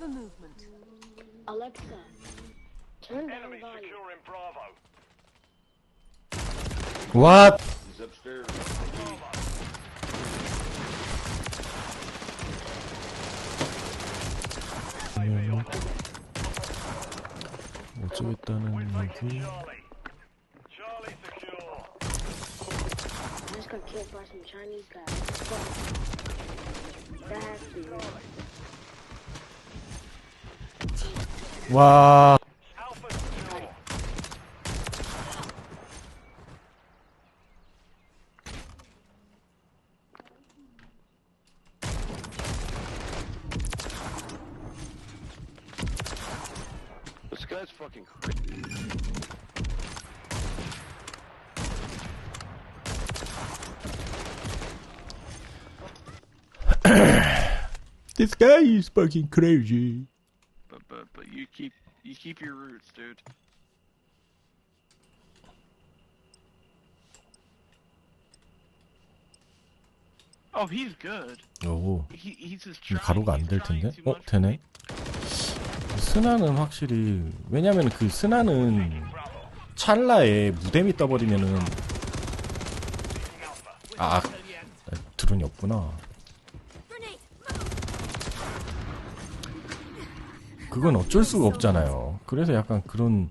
for movement. Alexa, turn down Enemy volume. securing Bravo. 왓 He's upstairs. 어쩌겠다는 얘기 Charlie. Charlie secure. I just got killed by some Chinese guys. Fuck. That has to be 와. this guy is fucking crazy. Keep your roots, dude. Oh, he's good. 오 He he's just trying. 가로가 안 될 텐데 어. 되네 스나는 확실히 왜냐면 그 스나는 찰나에 무댐이 떠버리면은 아 아, 드론이 없구나 그건 어쩔 수가 없잖아요 그래서 약간 그런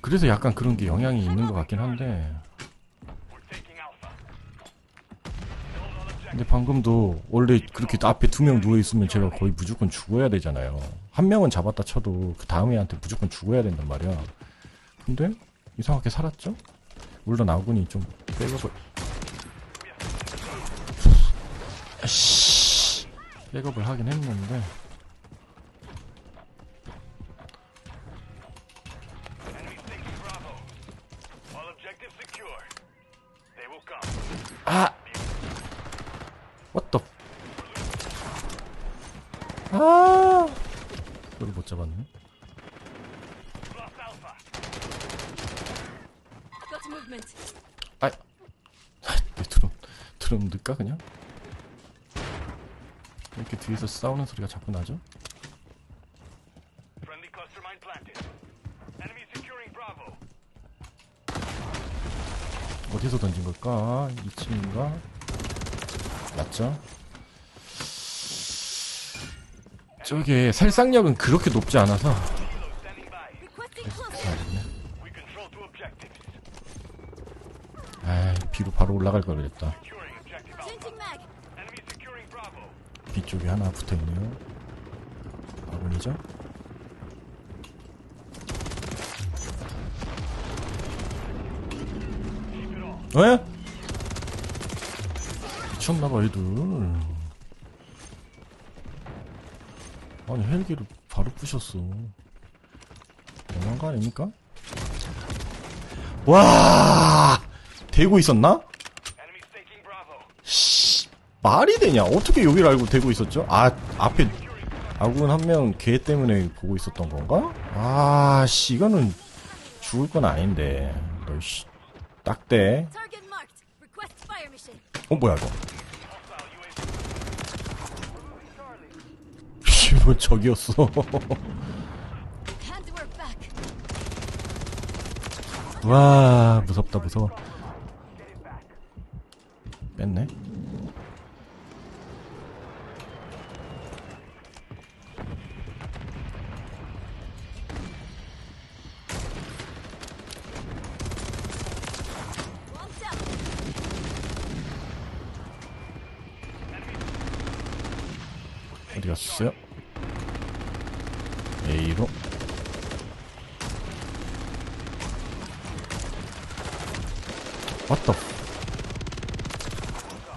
그래서 약간 그런 게 영향이 있는 것 같긴 한데. 근데 방금도 원래 그렇게 앞에 두 명 누워 있으면 제가 거의 무조건 죽어야 되잖아요. 한 명은 잡았다 쳐도 그 다음 애한테 무조건 죽어야 된단 말이야. 근데 이상하게 살았죠? 물론 아군이 좀 백업을 아씨 백업을 하긴 했는데. 아 the 아 그걸 못 잡았네. 아, 내 드럼, 드럼 넣을까 그냥? 이렇게 뒤에서 싸우는 소리가 자꾸 나죠? 어디서 던진 걸까? 2층인가? 맞죠? 저게 살상력은 그렇게 높지 않아서. 아이, 비로 바로 올라갈 걸 그랬다. B 쪽에 하나 붙어 있네요. 아군이죠? 에? 미쳤나봐 애들 아니 헬기를 바로 부셨어 너무한 거 아닙니까? 와 대고 있었나? 말이 되냐 어떻게 여기를 알고 대고 있었죠? 아 앞에 아군 한 명 걔 때문에 보고 있었던 건가? 아 씨 이거는 죽을 건 아닌데 너 씨 딱대 Target marked. Request fire mission. 어 뭐야 이거. 씨뭐 저기였어 back. 와 무섭다 무서워 뺐네 어디 갔어요? A로. 왔다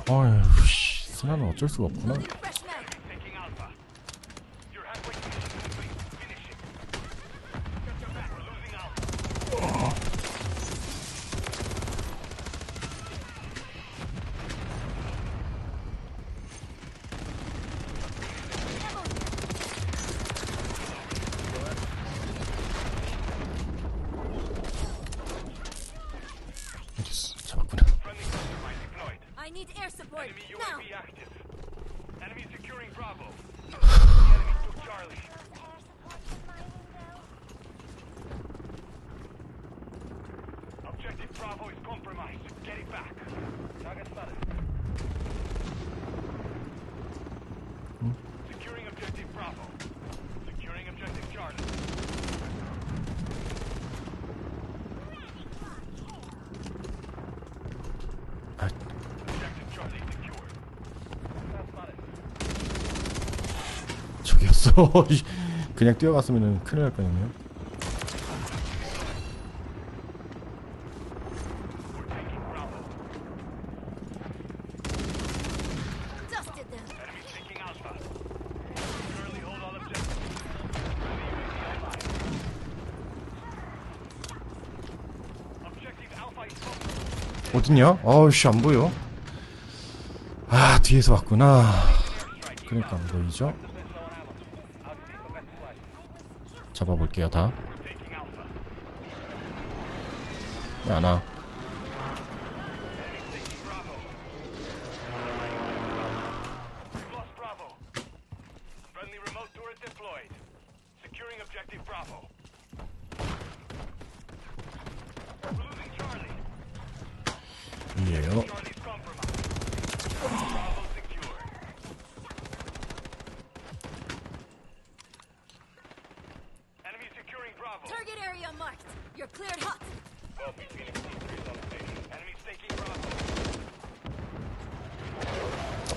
아휴 씨. 스나는 어쩔 수가 없구나 air support. Enemy Now. Active. Enemy securing Bravo. The enemy took Charlie. Objective Bravo is compromised. Get it back. Target spotted. Hmm? Securing objective Bravo. Securing objective Charlie. 이, 그냥 뛰어갔으면 큰일 날 뻔했네요. 어딨냐? 아우씨 안 보여 아 뒤에서 왔구나 그러니까 안 보이죠? 잡아볼게요 다 안 와?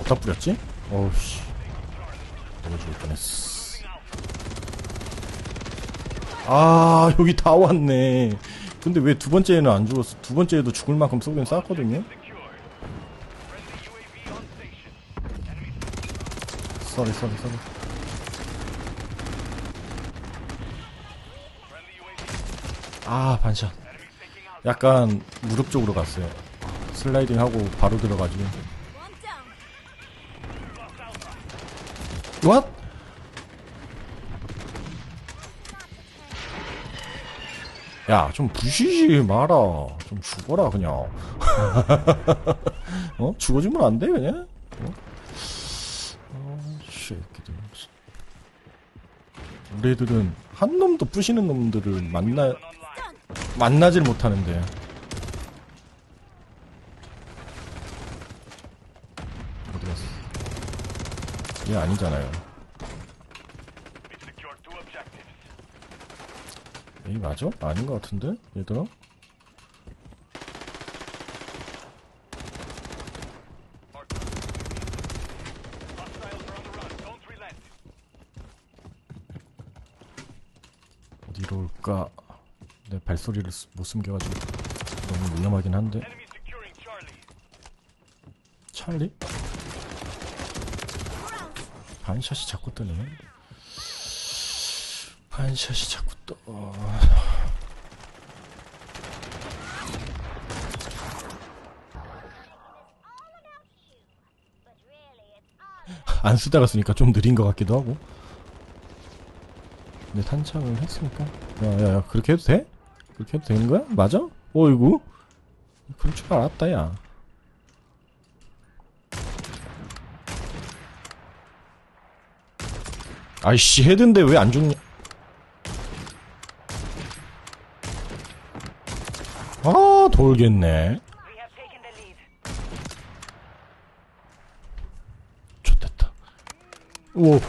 어디다 뿌렸지? 어우씨. 너무 죽을 뻔했어. 아 여기 다 왔네. 근데 왜 두 번째는 안 죽었어? 두 번째에도 죽을 만큼 쏘긴 쌌거든요? 쏘리 쏘리 쏘리 friendly UAV. 아 반샷. 약간 무릎 쪽으로 갔어요 슬라이딩 하고 바로 들어가지고. What? 야, 좀 부시지 마라. 좀 죽어라, 그냥. 어? 죽어주면 안 돼, 그냥? 어? 아, 새끼들. 우리 애들은 한 놈도 부시는 놈들을 만나. 만나질 못하는데. 어디 갔어? 얘 아니잖아요. 에이 맞아? 아닌 것 같은데 얘들아? Hostiles are on the run. Don't relent. 어디로 올까? 쓰- 못 숨겨가지고 너무 위험하긴 한데. 찰리? 반샷이 자꾸 뜨네 반샷이 자꾸 떠 안 쓰다가 쓰니까 좀 느린 것 같기도 하고 근데 탄착을 했으니까 야야야 그렇게 해도 돼? 그렇게 해도 되는 거야? 맞아? 어이구. 그럴 줄 알았다 야. 아이씨 헤드인데 왜 안 죽냐? 아 돌겠네. 좋됐다. 오.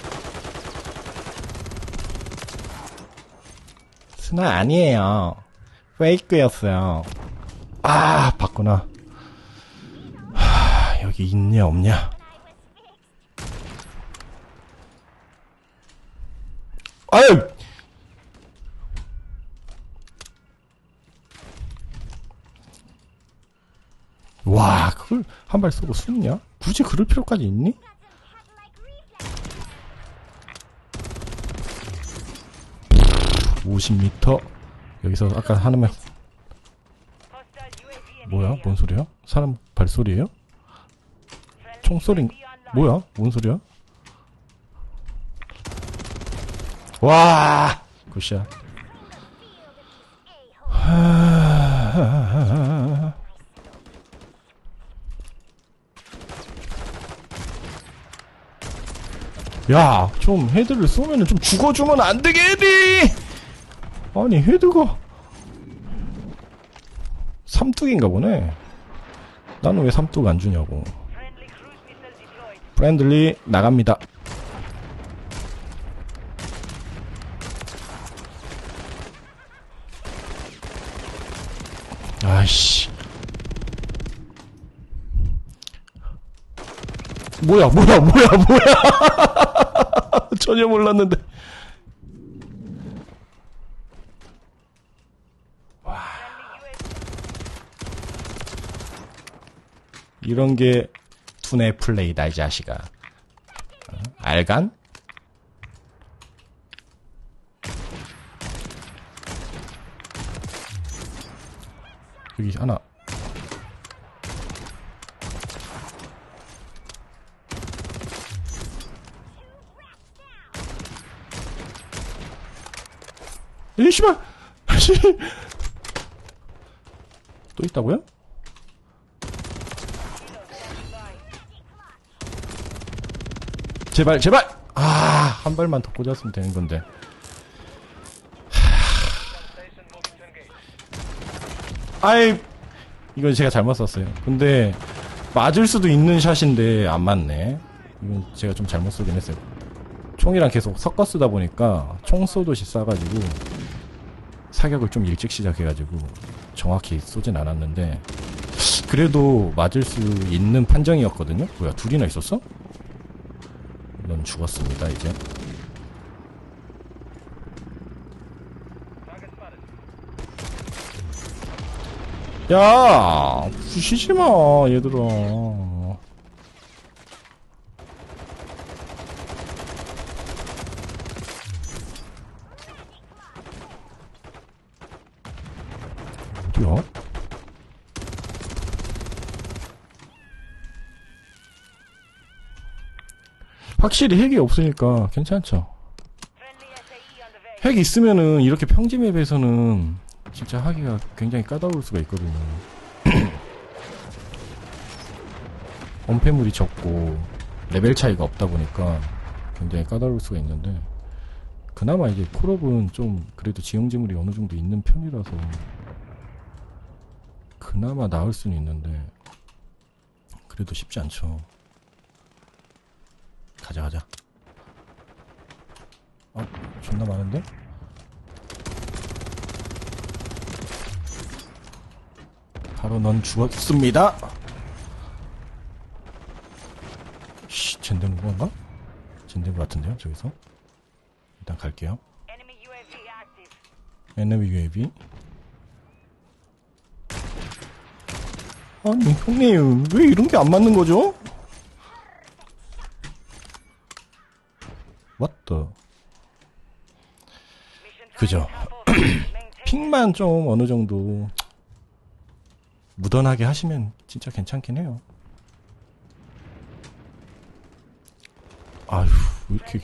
스나 아니에요 페이크였어요 아 봤구나 하, 여기 있냐 없냐 아유! 와, 그걸 한 발 쏘고 숨냐? 굳이 그럴 필요까지 있니? (50m) 여기서 아까 하나만 뭐야? 뭔 소리야? 사람 발소리예요? 총소리 뭐야? 뭔 소리야? 와! 굿샷. 하... 야, 좀 헤드를 쏘면은 좀 죽어주면 안 되겠니? 아니, 헤드가 삼뚝인가 보네. 나는 왜 삼뚝 안 주냐고. 프렌들리 나갑니다. 아이씨. 뭐야, 뭐야, 뭐야, 뭐야. 전혀 몰랐는데. 이런 게 투네 플레이다 이 자식아. 어? 알간? 여기 하나. 이 씨발. 씨. 또 있다고요? 제발 제발! 아 한 발만 더 꽂았으면 되는 건데. 아이 이건 제가 잘못 썼어요. 근데 맞을 수도 있는 샷인데 안 맞네. 이건 제가 좀 잘못 쓰긴 했어요. 총이랑 계속 섞어 쓰다 보니까 총 쏘듯이 쏴가지고 사격을 좀 일찍 시작해가지고 정확히 쏘진 않았는데 그래도 맞을 수 있는 판정이었거든요? 뭐야 둘이나 있었어? 넌 죽었습니다 이제. 야 부시지마 얘들아 어디야? 확실히 핵이 없으니까 괜찮죠. 핵이 있으면은 이렇게 평지 맵에서는 진짜 하기가 굉장히 까다로울 수가 있거든요. 원패물이 적고 레벨 차이가 없다 보니까 굉장히 까다로울 수가 있는데 그나마 이제 콜업은 좀 그래도 지형지물이 어느 정도 있는 편이라서 그나마 나을 수는 있는데 그래도 쉽지 않죠. 가자 가자 어 존나 많은데? 바로 넌 죽었습니다 씨 젠데 누구인가? 젠데 것 같은데요 저기서 일단 갈게요 에너미 UAV 아니 형님 왜 이런 게 안 맞는 거죠? What the? 그죠. 픽만 좀 어느 정도 무던하게 하시면 진짜 괜찮긴 해요. 아휴, 왜 이렇게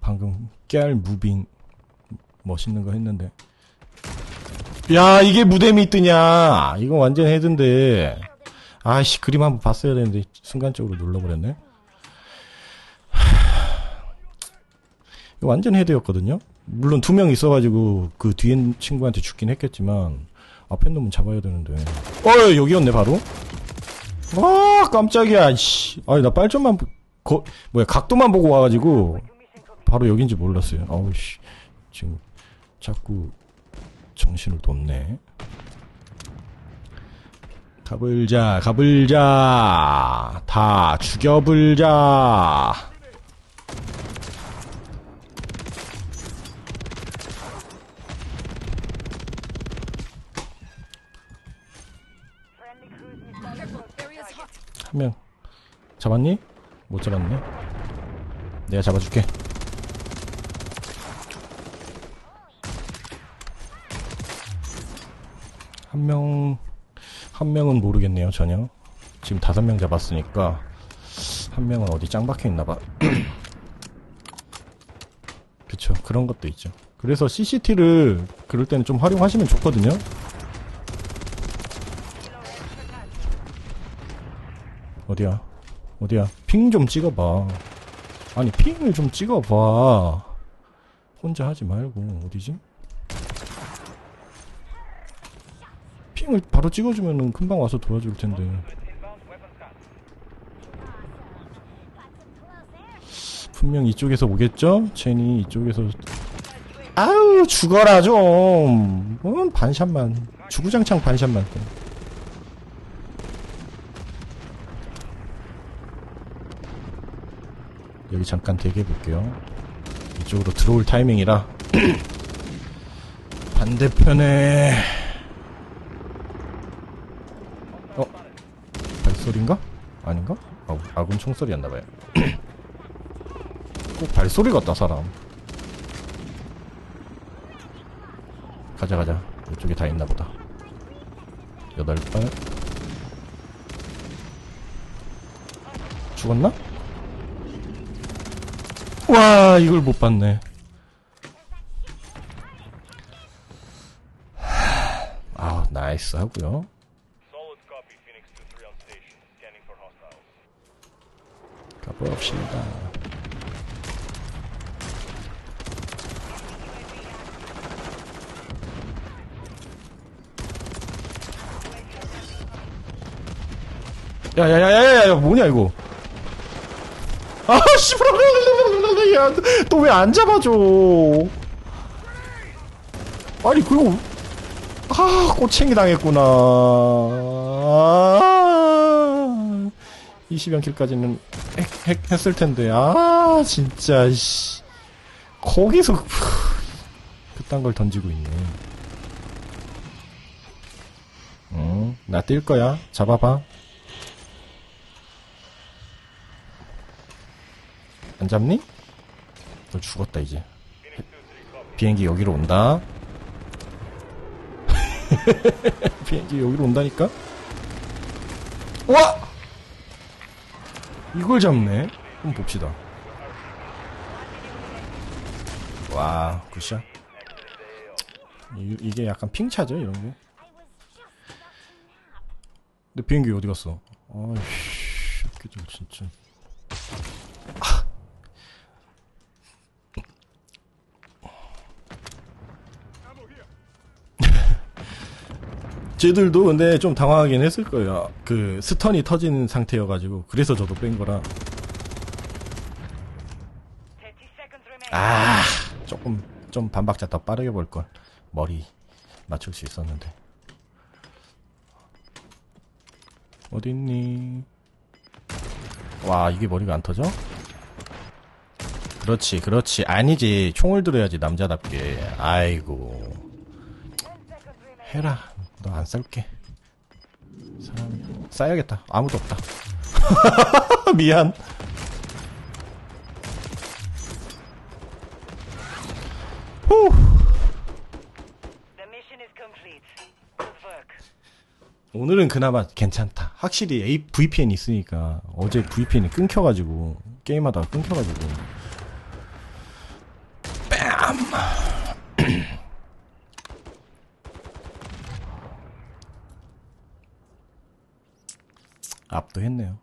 방금 깨알 무빙 멋있는 거 했는데. 야, 이게 무대미 뜨냐? 이거 완전 헤드인데. 아씨, 그림 한번 봤어야 되는데 순간적으로 눌러버렸네. 완전 헤드였거든요. 물론 두 명 있어가지고 그 뒤에 친구한테 죽긴 했겠지만 앞에 놈은 잡아야 되는데. 어 여기였네 바로. 아 깜짝이야. 씨. 아니 나 빨점만 보- 거, 뭐야 각도만 보고 와가지고 바로 여긴지 몰랐어요. 아우 씨 지금 자꾸 정신을 뒀네. 가불자 가불자 다 죽여불자. 한 명 잡았니? 못 잡았네. 내가 잡아줄게. 한 명, 한 명은 모르겠네요, 전혀. 지금 다섯 명 잡았으니까, 한 명은 어디 짱 박혀 있나봐. 그쵸, 그런 것도 있죠. 그래서 CCT를 그럴 때는 좀 활용하시면 좋거든요. 어디야? 어디야? 핑 좀 찍어봐. 아니, 핑을 좀 찍어봐. 혼자 하지 말고, 어디지? 핑을 바로 찍어주면은 금방 와서 도와줄 텐데. 분명 이쪽에서 오겠죠? 제니 이쪽에서. 아우, 죽어라, 좀. 뭔 반샷만. 주구장창 반샷만. 여기 잠깐 대기해 볼게요. 이쪽으로 들어올 타이밍이라. 반대편에. 어? 발소리인가? 아닌가? 아, 아군 총소리였나봐요. 꼭 발소리 같다, 사람. 가자, 가자. 이쪽에 다 있나 보다. 여덟 발. 죽었나? 와, 이걸 못 봤네. 아, 나이스 하고요. Solid copy, Phoenix 2-3 on station. Scanning for hostiles. 가봅시다. 야야야야야야 뭐냐 이거? 아 씨발 야또 왜안 잡아줘? 아니 그거 아 꼬챙이 당했구나. 아, 20연 킬까지는 핵, 핵 했을 텐데 아 진짜 씨 거기서 푸, 그딴 걸 던지고 있네. 응, 나 뛸 거야. 잡아봐. 안 잡니? 너 죽었다 이제. 비행기 여기로 온다. 비행기 여기로 온다니까? 와! 이걸 잡네? 한번 봅시다. 와, 굿샷. 이, 이게 약간 핑차죠, 이런 게? 근데 비행기 어디 갔어? 아이씨, 새끼들 진짜. 쟤들도 근데 좀 당황하긴 했을 거예요. 그 스턴이 터진 상태여가지고 그래서 저도 뺀 거라. 아 조금 좀 반박자 더 빠르게 볼 걸. 머리 맞출 수 있었는데. 어디 있니? 와 이게 머리가 안 터져? 그렇지 그렇지 아니지 총을 들어야지 남자답게 아이고 해라 너 안 쌀게. 사람이 싸야겠다. 아무도 없다. 미안. 후. 오늘은 그나마 괜찮다. 확실히 A, VPN 있으니까 어제 VPN이 끊겨가지고 게임하다가 끊겨가지고 압도했네요